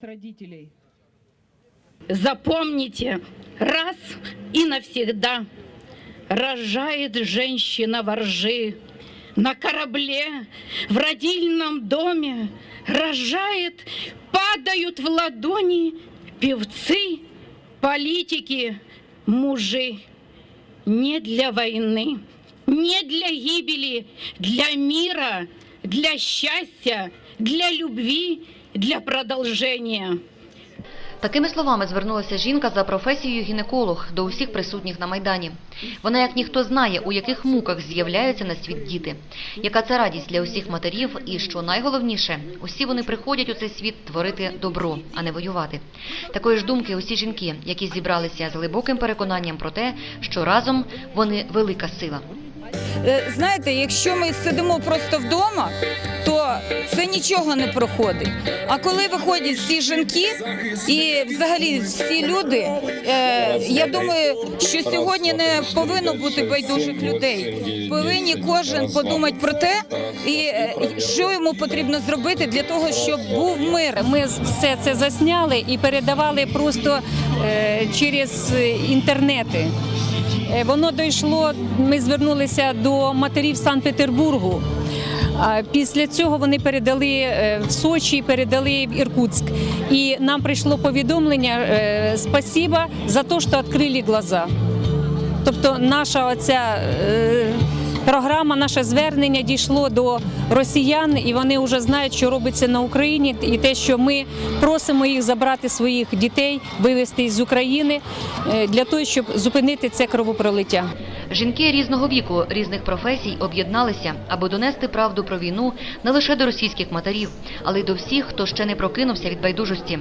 родителей. Запомните раз и навсегда. Рожает женщина во ржи, на корабле, в родильном доме. Рожает, падают в ладони певцы, политики, мужи. Не для войны, не для гибели, для мира, для счастья, для любви, для продолжения. Такими словами звернулася жінка за професією гінеколог до усіх присутніх на майдані. Вона, як ніхто, знає, у яких муках з'являються на світ діти, яка це радість для усіх матерів, і що найголовніше, усі вони приходять у цей світ творити добро, а не воювати. Такої ж думки усі жінки, які зібралися з глибоким переконанням про те, що разом вони велика сила. Е, Знаєте, якщо ми сидимо просто вдома, то це нічого не проходить. А коли виходять всі жінки і взагалі всі люди, е, я думаю, що сьогодні не повинно бути байдужих людей. Повинні кожен подумати про те, і е, що йому потрібно зробити для того, щоб був мир. Ми все це засняли і передавали просто через інтернети. Е, Воно дійшло. Ми звернулися до матерів Санкт-Петербургу. А Після цього вони передали е, в Сочі, передали в Іркутськ. І нам прийшло повідомлення е, спасіба за те, що відкрили глаза. Тобто наша оця наше звернення дійшло до росіян, і вони вже знають, що робиться на Україні, і те, що ми просимо їх забрати своїх дітей, вивезти з України е, для того, щоб зупинити це кровопролиття. Жінки різного віку, різних професій об'єдналися, аби донести правду про війну не лише до російських матерів, але й до всіх, хто ще не прокинувся від байдужості.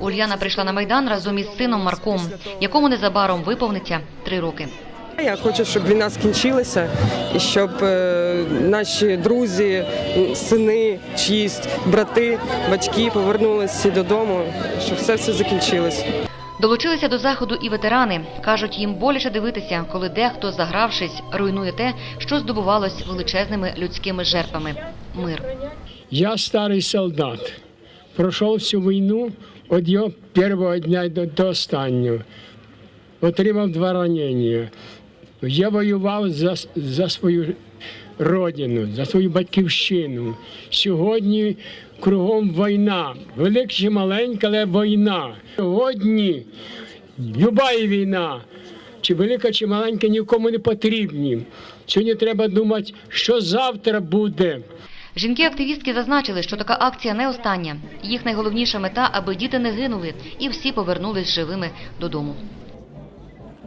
Ульяна прийшла на майдан разом із сином Марком, якому незабаром виповниться три роки. Я хочу, щоб війна скінчилася і щоб е, наші друзі, сини, чиїсь брати, батьки повернулися додому, щоб все все закінчилось. Долучилися до заходу і ветерани. Кажуть, їм боляче дивитися, коли дехто, загравшись, руйнує те, що здобувалось величезними людськими жертвами мир. Я старий солдат. Пройшов всю війну від його першого дня до, до останнього. Отримав два ранення. Я воював за, за свою родину, за свою батьківщину. Сьогодні кругом війна. Велика чи маленька, але війна. Сьогодні люба війна, чи велика, чи маленька, нікому не потрібні. Сьогодні треба думати, що завтра буде. Жінки-активістки зазначили, що така акція не остання. Їх найголовніша мета, аби діти не гинули і всі повернулись живими додому.